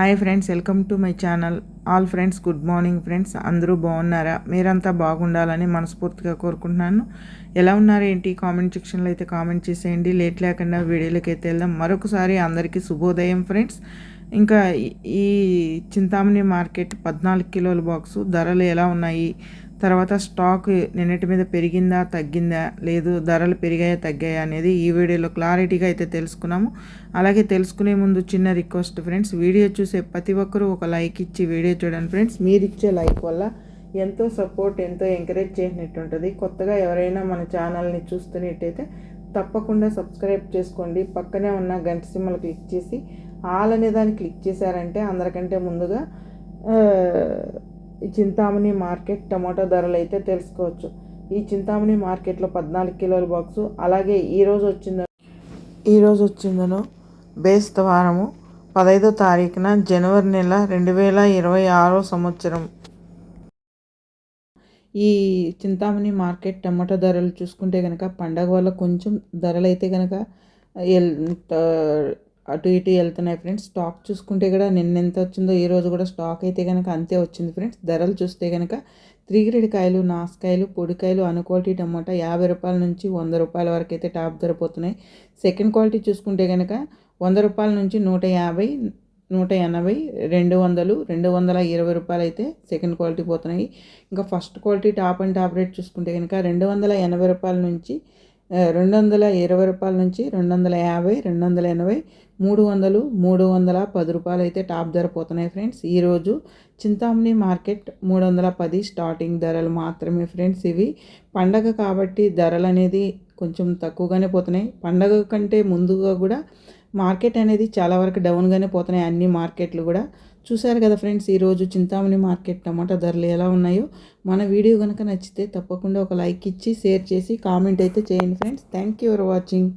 Hi friends welcome to my channel. All friends good morning friends. అందరూ బాగున్నారా? మీరంతా బాగుండాలని మనస్ఫూర్తిగా కోరుకుంటున్నాను. ఎలా ఉన్నారు ఏంటి? కామెంట్ సెక్షన్లో అయితే కామెంట్ చేసేయండి. లేట్ లేకుండా వీడియోలోకి అయితే వెళ్దాం. మరొకసారి అందరికీ శుభోదయం ఫ్రెండ్స్. ఇంకా ఈ చింతామణి మార్కెట్ పద్నాలుగు కిలోల బాక్సు ధరలు ఎలా ఉన్నాయి? తర్వాత స్టాక్ నిన్నటి మీద పెరిగిందా తగ్గిందా లేదు ధరలు పెరిగాయా తగ్గాయా అనేది ఈ వీడియోలో క్లారిటీగా అయితే తెలుసుకున్నాము. అలాగే తెలుసుకునే ముందు చిన్న రిక్వెస్ట్ ఫ్రెండ్స్ వీడియో చూసే ప్రతి ఒక్కరూ ఒక లైక్ ఇచ్చి వీడియో చూడండి ఫ్రెండ్స్. మీరు ఇచ్చే లైక్ వల్ల ఎంతో సపోర్ట్ ఎంతో ఎంకరేజ్ చేసినట్టు ఉంటుంది. కొత్తగా ఎవరైనా మన ఛానల్ని చూస్తున్నట్టయితే తప్పకుండా సబ్స్క్రైబ్ చేసుకోండి. పక్కనే ఉన్న గంట సిమ్మలు క్లిక్ చేసి ఆల్ అనే దాన్ని క్లిక్ చేశారంటే అందరికంటే ముందుగా ఈ చింతామణి మార్కెట్ టమాటో ధరలు అయితే తెలుసుకోవచ్చు. ఈ చింతామణి మార్కెట్లో పద్నాలుగు కిలోల బాక్సు అలాగే ఈరోజు వచ్చిందో ఈరోజు వచ్చిందను బేస్తవారము పదహైదో తారీఖున జనవరి నెల రెండు వేల ఇరవై ఆరో సంవత్సరం. ఈ చింతామణి మార్కెట్ టమాటో ధరలు చూసుకుంటే కనుక పండగ వల్ల కొంచెం ధరలు అయితే కనుక అటు ఇటు వెళ్తున్నాయి ఫ్రెండ్స్. స్టాక్ చూసుకుంటే కూడా నిన్న ఎంత వచ్చిందో ఈ రోజు కూడా స్టాక్ అయితే కనుక అంతే వచ్చింది ఫ్రెండ్స్. ధరలు చూస్తే కనుక త్రీ గ్రేడ్ కాయలు నాసుకాయలు పొడికాయలు అను క్వాలిటీ టమాటా యాభై రూపాయల నుంచి వంద రూపాయల వరకు అయితే టాప్ ధర పోతున్నాయి. సెకండ్ క్వాలిటీ చూసుకుంటే కనుక వంద రూపాయల నుంచి నూట యాభై నూట ఎనభై రెండు వందలు రెండు వందల ఇరవై రూపాయలు అయితే సెకండ్ క్వాలిటీ పోతున్నాయి. ఇంకా first quality top and top rate చూసుకుంటే కనుక రెండు వందల ఎనభై రూపాయల నుంచి రెండు వందల ఇరవై రూపాయల నుంచి రెండు వందల యాభై రెండు వందల ఎనభై మూడు వందలు మూడు వందల పది రూపాయలు అయితే టాప్ ధర పోతున్నాయి ఫ్రెండ్స్. ఈరోజు చింతామణి మార్కెట్ మూడు వందల పది స్టార్టింగ్ ధరలు మాత్రమే ఫ్రెండ్స్ ఇవి. పండగ కాబట్టి ధరలు అనేది కొంచెం తక్కువగానే పోతున్నాయి. పండగ కంటే ముందుగా కూడా మార్కెట్ అనేది చాలా వరకు డౌన్గానే పోతున్నాయి అన్ని మార్కెట్లు కూడా. చూశారు కదా ఫ్రెండ్స్ ఈరోజు చింతామణి మార్కెట్ టమాటా ధరలు ఎలా ఉన్నాయో? మన వీడియో కనుక నచ్చితే తప్పకుండా ఒక లైక్ ఇచ్చి షేర్ చేసి కామెంట్ అయితే చేయండి friends. Thank you for watching